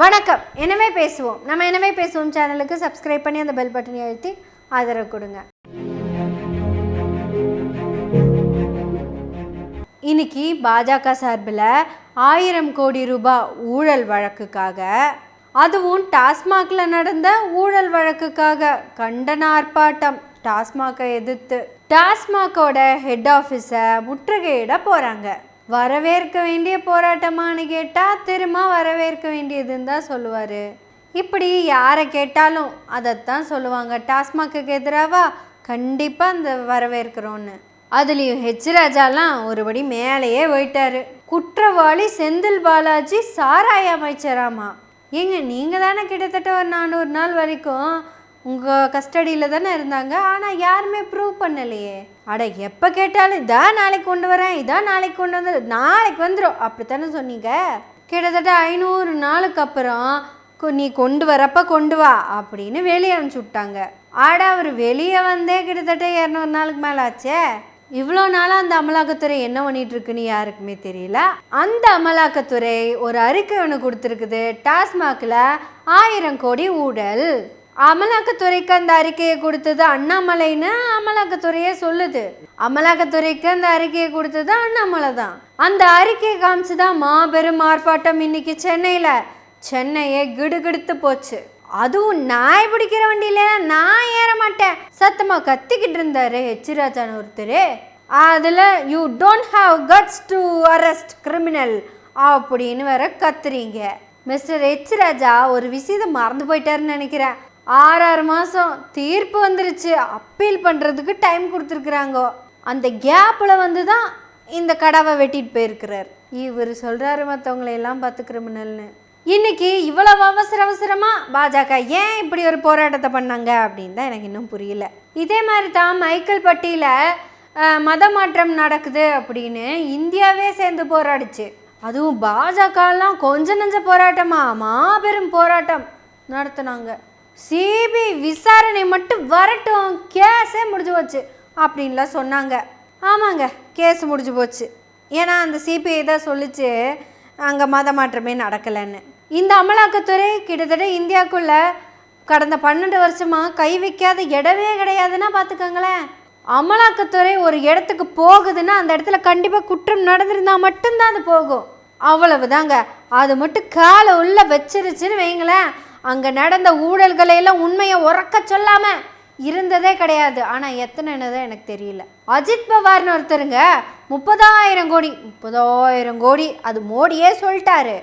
வணக்கம். எனவே பேசுவோம். நம்ம எனவே பேசுவோம் சேனலுக்கு சப்ஸ்கிரைப் பண்ணி அந்த பெல் பட்டனை அழுத்தி ஆதரவு கொடுங்க. இன்னைக்கு பாஜக சார்பில் ஆயிரம் கோடி ரூபாய் ஊழல் வழக்குக்காக அதுவும் டாஸ்மாகில் நடந்த ஊழல் வழக்குக்காக கண்டன ஆர்ப்பாட்டம் டாஸ்மாகை எதிர்த்து. டாஸ்மாகோட ஹெட் ஆஃபீஸை முற்றுகையிட போகிறாங்க வரவேற்க வேண்டிய போராட்டமான்னு கேட்டால் திரும்ப வரவேற்க வேண்டியதுன்னு தான் சொல்லுவார். இப்படி யாரை கேட்டாலும் அதைத்தான் சொல்லுவாங்க. டாஸ்மாக்கு எதிராவா? கண்டிப்பாக அந்த வரவேற்கிறோன்னு. அதுலேயும் ஹெச் ராஜாலாம் ஒருபடி மேலேயே போயிட்டாரு. குற்றவாளி செந்தில் பாலாஜி சாராய அமைச்சராமா? ஏங்க நீங்கள் தானே கிட்டத்தட்ட ஒரு நானூறு நாள் வரைக்கும் உங்கள் கஸ்டடியில் தானே இருந்தாங்க. ஆனால் யாருமே ப்ரூவ் பண்ணலையே. அட எப்போ கேட்டாலும் இதான் நாளைக்கு கொண்டு வரேன் இதான் நாளைக்கு கொண்டு வந்து நாளைக்கு வந்துடும் அப்படித்தானே சொன்னீங்க? கிட்டத்தட்ட ஐநூறு நாளுக்கு அப்புறம் கொ- நீ கொண்டு வரப்ப கொண்டு வா அப்படின்னு வெளியே அனுப்பிச்சி விட்டாங்க. ஆட அவர் வெளியே வந்தே கிட்டத்தட்ட இரநூறு நாளுக்கு மேலே ஆச்சே. இவ்வளோ நாளாக அந்த அமலாக்கத்துறை என்ன பண்ணிட்டு இருக்குன்னு யாருக்குமே தெரியல. அந்த அமலாக்கத்துறை ஒரு அறிக்கை ஒன்று கொடுத்துருக்குது. டாஸ்மாகில் ஆயிரம் கோடி ஊழல். அமலாக்கத்துறைக்கு அந்த அறிக்கையை கொடுத்தது அண்ணாமலைன்னு அமலாக்கத்துறையே சொல்லுது. அமலாக்கத்துறைக்கு அந்த அறிக்கையை கொடுத்தது அண்ணாமலை தான். அந்த அறிக்கையை காமிச்சு தான் மாபெரும் ஆர்ப்பாட்டம் இன்னைக்கு சென்னையில். சென்னையே கிடுகிடுத்து போச்சு. அதுவும் நாய் பிடிக்கிற வண்டியில நான் ஏற மாட்டேன். சத்தமா கத்திக்கிட்டு இருந்தாரு ஹெச் ஒருத்தர். அதில் you don't have guts to arrest criminal அப்படின்னு வேற கத்துறீங்க. மிஸ்டர் ஹெச் ராஜா ஒரு விஷயத்தை மறந்து போயிட்டாருன்னு நினைக்கிறேன். ஆறு ஆறு மாதம் தீர்ப்பு வந்துருச்சு. அப்பீல் பண்ணுறதுக்கு டைம் கொடுத்துருக்குறாங்க. அந்த கேப்பில் வந்து தான் இந்த கடாவை வெட்டிட்டு போயிருக்கிறார். இவர் சொல்கிறாரு மற்றவங்களையெல்லாம் பார்த்து கிரிமினல்னு இன்னைக்கு இவ்வளவு அவசர அவசரமாக பாஜக ஏன் இப்படி ஒரு போராட்டத்தை பண்ணாங்க அப்படின்னு தான் எனக்கு இன்னும் புரியல. இதே மாதிரி தான் மைக்கேல் பட்டியில் மத மாற்றம் நடக்குது அப்படின்னு இந்தியாவே சேர்ந்து போராடிச்சு. அதுவும் பாஜகலாம் கொஞ்ச நஞ்ச போராட்டமா? மாபெரும் போராட்டம் நடத்துனாங்க. சிபிஐ விசாரணை மட்டும் வரட்டும். கேஸே முடிஞ்சு போச்சு. அப்படின்லாம் சொன்னாங்க. ஆமாங்க கேஸ் முடிஞ்சு போச்சு. ஏன்னா அந்த சிபிஐ தான் சொல்லிச்சு அங்கே மத மாற்றமே நடக்கலைன்னு. இந்த அமலாக்கத்துறை கிட்டத்தட்ட இந்தியாவுக்குள்ள கடந்த பன்னெண்டு வருஷமாக கை வைக்காத இடமே கிடையாதுன்னா பார்த்துக்கோங்களேன். அமலாக்கத்துறை ஒரு இடத்துக்கு போகுதுன்னா அந்த இடத்துல கண்டிப்பாக குற்றம் நடந்திருந்தால் மட்டும்தான் அது போகும். அவ்வளவுதாங்க. அது மட்டும் காலை உள்ள வச்சிருச்சுன்னு வைங்களேன். அங்கே நடந்த ஊழல்களையெல்லாம் உண்மையை உறக்க சொல்லாமல் இருந்ததே கிடையாது. ஆனால் எத்தனைன்னுதான் எனக்கு தெரியல. அஜித் பவார்னு ஒருத்தருங்க முப்பதாயிரம் கோடி முப்பதாயிரம் கோடி அது மோடியே சொல்லிட்டாரு.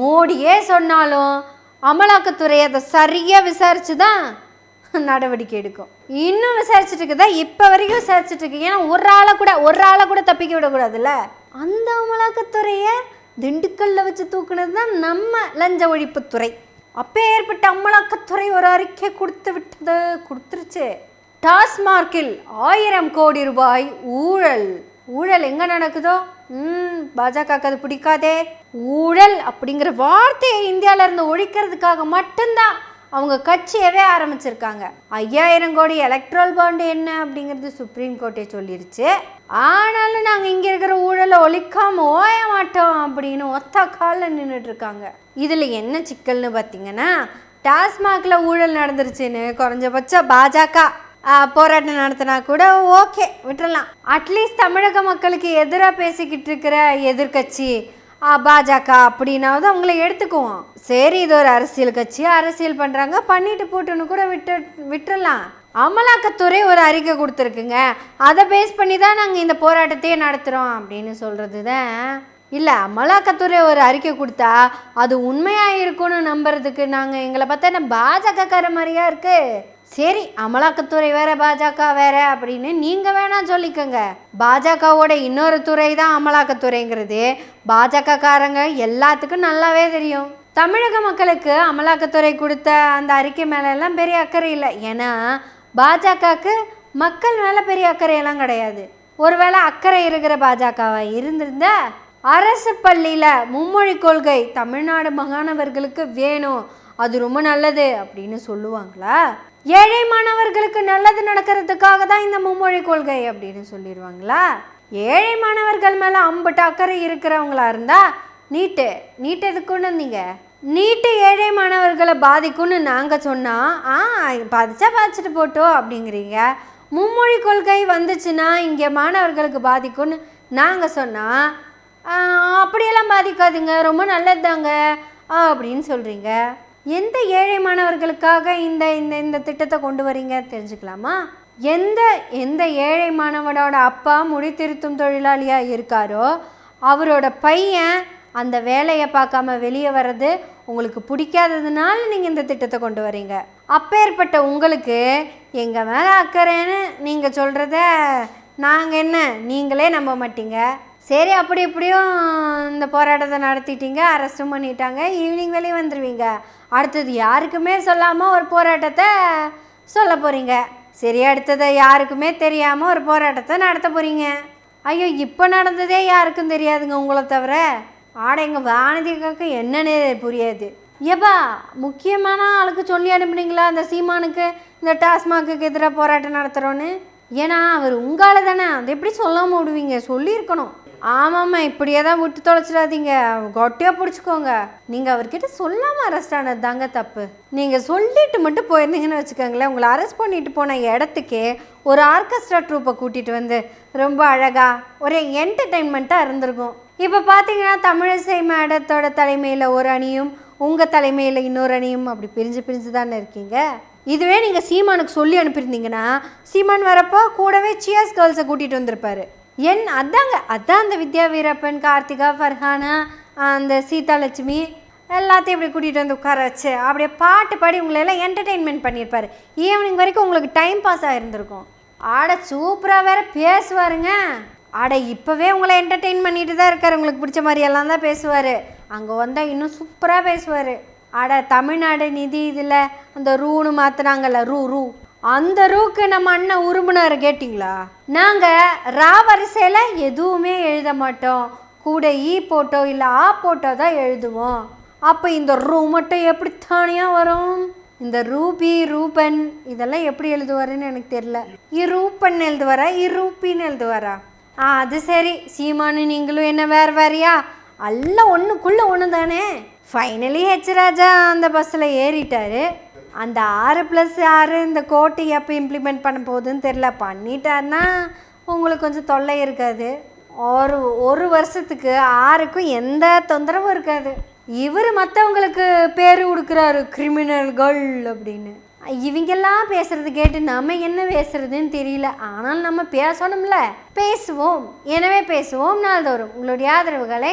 மோடியே சொன்னாலும் அமலாக்கத்துறை அதை சரியாக விசாரிச்சு தான் நடவடிக்கை எடுக்கும். இன்னும் விசாரிச்சுட்டு இருக்குதா? இப்போ வரைக்கும் விசாரிச்சுட்டு இருக்கு. ஏன்னா ஒரு ஆளை கூட ஒரு ஆளை கூட தப்பிக்க விடக்கூடாதுல்ல? அந்த அமலாக்கத்துறையை திண்டுக்கல்ல வச்சு தூக்குனது தான் நம்ம லஞ்ச ஒழிப்புத்துறை. அப்போ ஏற்பட்ட அமலாக்கத்துறை ஒரு அறிக்கை கொடுத்து விட்டது. கொடுத்துருச்சு. டாஸ்மார்க்கில் ஆயிரம் கோடி ரூபாய் ஊழல். ஊழல் எங்கே நடக்குதோ? ம் பாஜகவுக்கு அது பிடிக்காதே. ஊழல் அப்படிங்கிற வார்த்தையை இந்தியால இருந்து ஒழிக்கிறதுக்காக மட்டும்தான் அவங்க கட்சியவே ஆரம்பிச்சிருக்காங்க. ஐயாயிரம் கோடி எலக்ட்ரல் பாண்டு என்ன அப்படிங்கிறது சுப்ரீம் கோர்ட்டே சொல்லிருச்சு. ஆனாலும் நாங்கள் இங்கே இருக்கிற ஊழலை ஒழிக்காம ஓய மாட்டோம் அப்படின்னு ஒத்த காலில் நின்றுட்டு இருக்காங்க. இதில் என்ன சிக்கல்னு பார்த்தீங்கன்னா டாஸ்மாகில் ஊழல் நடந்துருச்சுன்னு குறைஞ்சபட்சம் பாஜக போராட்டம் நடத்தினா கூட ஓகே விட்டுறலாம். அட்லீஸ்ட் தமிழக மக்களுக்கு எதிராக பேசிக்கிட்டு இருக்கிற எதிர்க்கட்சி பாஜக அப்படின்னாவது அவங்கள எடுத்துக்குவோம். சரி இது ஒரு அரசியல் கட்சி அரசியல் பண்ணுறாங்க பண்ணிட்டு போட்டுன்னு கூட விட்டு விட்டுறலாம். அமலாக்கத்துறை ஒரு அறிக்கை கொடுத்துருக்குங்க. அதை பேஸ் பண்ணி தான் நாங்கள் இந்த போராட்டத்தையே நடத்துகிறோம் அப்படின்னு சொல்கிறது தான் இல்லை அமலாக்கத்துறை ஒரு அறிக்கை கொடுத்தா அது உண்மையாக இருக்கும்னு நம்புறதுக்கு நாங்கள் எங்களை பார்த்தா என்ன பாஜகக்கார மாதிரியா இருக்குது சரி அமலாக்கத்துறை வேற பாஜக வேற அப்படின்னு நீங்கள் வேணா சொல்லிக்கோங்க. பாஜகவோட இன்னொரு துறை தான் அமலாக்கத்துறைங்கிறது. பாஜக காரங்க எல்லாத்துக்கும் நல்லாவே தெரியும். தமிழக மக்களுக்கு அமலாக்கத்துறை கொடுத்த அந்த அறிக்கை மேல எல்லாம் பெரிய அக்கறை இல்லை. ஏன்னா பாஜகவுக்கு மக்கள் மேலே பெரிய அக்கறையெல்லாம் கிடையாது. ஒருவேளை அக்கறை இருக்கிற பாஜகவா இருந்திருந்த அரசு பள்ளியில் மும்மொழி கொள்கை தமிழ்நாடு மாணவர்களுக்கு வேணும். அது ரொம்ப நல்லது அப்படின்னு சொல்லுவாங்களா? ஏழை மாணவர்களுக்கு நல்லது நடக்கிறதுக்காக தான் இந்த மும்மொழி கொள்கை அப்படின்னு சொல்லிடுவாங்களா? ஏழை மாணவர்கள் மேலே அம்பட்டு அக்கறை இருக்கிறவங்களா இருந்தால் நீட்டு நீட்டு எதுக்கு வந்தீங்க? நீட்டு ஏழை மாணவர்களை பாதிக்கும்னு நாங்கள் சொன்னால் ஆ பாதிச்சா பாதிச்சுட்டு போட்டோம் அப்படிங்கிறீங்க. மும்மொழி கொள்கை வந்துச்சுன்னா இங்கே மாணவர்களுக்கு பாதிக்கும்னு நாங்கள் சொன்னால் அப்படியெல்லாம் பாதிக்காதுங்க ரொம்ப நல்லது தாங்க அப்படின்னு சொல்கிறீங்க எந்த ஏழை மாணவர்களுக்காக இந்த இந்த இந்த திட்டத்தை கொண்டு வரீங்க தெரிஞ்சுக்கலாமா? எந்த எந்த ஏழை மாணவனோட அப்பா முடித்திருத்தும் தொழிலாளியாக இருக்காரோ அவரோட பையன் அந்த வேலையை பார்க்காம வெளியே வர்றது உங்களுக்கு பிடிக்காததுனால நீங்கள் இந்த திட்டத்தை கொண்டு வரீங்க. அப்பேற்பட்ட உங்களுக்கு எங்கள் மேலே அக்கறைன்னு நீங்கள் சொல்கிறத நாங்கள் என்ன நீங்களே நம்ப மாட்டீங்க. சரி அப்படி இப்படியும் இந்த போராட்டத்தை நடத்திட்டீங்க அரெஸ்ட்டும் பண்ணிட்டாங்க ஈவினிங் வெளியே வந்துடுவீங்க அடுத்தது யாருக்குமே சொல்லாமல் ஒரு போராட்டத்தை சொல்ல போகிறீங்க சரி அடுத்தது யாருக்குமே தெரியாமல் ஒரு போராட்டத்தை நடத்த போகிறீங்க ஐயோ இப்போ நடந்ததே யாருக்கும் தெரியாதுங்க உங்களை தவிர. ஆட எங்கள் வானதிக்காக்கு என்னன்னே புரியாது. ஏப்பா முக்கியமான ஆளுக்கு சொல்லி அனுப்புனீங்களா அந்த சீமானுக்கு? இந்த டாஸ்மாக்கு எதிராக போராட்டம் நடத்துகிறோன்னு ஏன்னா அவர் உங்களால் தானே அதை எப்படி சொல்லாமல் விடுவீங்க? சொல்லியிருக்கணும். ஆமாம்மா இப்படியே தான் விட்டு தொலைச்சிடாதீங்க. கொட்டையாக பிடிச்சிக்கோங்க. நீங்கள் அவர்கிட்ட சொல்லாமல் அரெஸ்ட் ஆனது தாங்க தப்பு. நீங்கள் சொல்லிட்டு மட்டும் போயிருந்தீங்கன்னு வச்சுக்கோங்களேன் உங்களை அரெஸ்ட் பண்ணிட்டு போன இடத்துக்கே ஒரு ஆர்கெஸ்ட்ரா ட்ரூப்பை கூட்டிகிட்டு வந்து ரொம்ப அழகாக ஒரு என்டர்டெயின்மெண்ட்டாக இருந்திருக்கும். இப்போ பார்த்தீங்கன்னா தமிழிசை மேடத்தோட தலைமையில் ஒரு அணியும் உங்கள் தலைமையில் இன்னொரு அணியும் அப்படி பிரிஞ்சு பிரிஞ்சு தானே இருக்கீங்க? இதுவே நீங்கள் சீமானுக்கு சொல்லி அனுப்பியிருந்தீங்கன்னா சீமான் வரப்போ கூடவே சியர்ஸ் கேர்ள்ஸை கூட்டிகிட்டு வந்திருப்பாரு. என் அதாங்க அதான் அந்த வித்யா வீரப்பன் கார்த்திகா ஃபர்ஹானா அந்த சீதாலட்சுமி எல்லாத்தையும் இப்படி கூட்டிகிட்டு வந்து உட்கார வச்சு அப்படியே பாட்டு பாடி உங்களை எல்லாம் என்டர்டெயின்மெண்ட் பண்ணியிருப்பார். ஈவினிங் வரைக்கும் உங்களுக்கு டைம் பாஸ் ஆகிருந்திருக்கும் ஆட சூப்பராக வேற பேசுவாருங்க. ஆட இப்போவே உங்களை என்டர்டெயின் பண்ணிட்டு தான் இருக்கார். உங்களுக்கு பிடிச்ச மாதிரி எல்லாம் தான் பேசுவார். அங்கே வந்தால் இன்னும் சூப்பராக பேசுவார். அட தமிழ்நாடு நிதி இதில் அந்த ரூன்னு மாற்றினாங்கல்ல ரூ ரூ. அந்த ரூக்கு நம்ம அண்ணன் உருமுனார் கேட்டிங்களா? நாங்கள் ரா வரிசையில் எதுவுமே எழுத மாட்டோம். கூட ஈ போட்டோ இல்லை ஆ போட்டோ தான் எழுதுவோம். அப்போ இந்த ரூ மட்டும் எப்படி தானியாக வரும்? இந்த ரூபி ரூபன் இதெல்லாம் எப்படி எழுதுவாருன்னு எனக்கு தெரியல. இரூபன் எழுதுவாரா? இரூபின்னு எழுதுவாரா? ஆ அது சரி. சீமானு நீங்களும் என்ன வேறு வேறையா? எல்லாம் ஒன்றுக்குள்ளே ஒன்று தானே ஃபைனலி ஹெச் ராஜா அந்த பஸ்ஸில் ஏறிட்டார். அந்த ஆறு ப்ளஸ் ஆறு இந்த கோட்டை எப்போ இம்ப்ளிமெண்ட் பண்ண போகுதுன்னு தெரில பண்ணிட்டார்னா உங்களுக்கு கொஞ்சம் தொல்லை இருக்காது. ஒரு ஒரு வருஷத்துக்கு ஆறுக்கும் எந்த தொந்தரவும் இருக்காது. இவர் மற்றவங்களுக்கு பேர் கொடுக்குறாரு கிரிமினல்கள் அப்படின்னு. இவங்கெல்லாம் பேசுறது கேட்டு நம்ம என்ன பேசுறதுன்னு தெரியல. ஆனால் நம்ம பேசணும்ல. பேசுவோம். எனவே பேசுவோம் நாள்தோறும். உங்களுடைய ஆதரவுகளை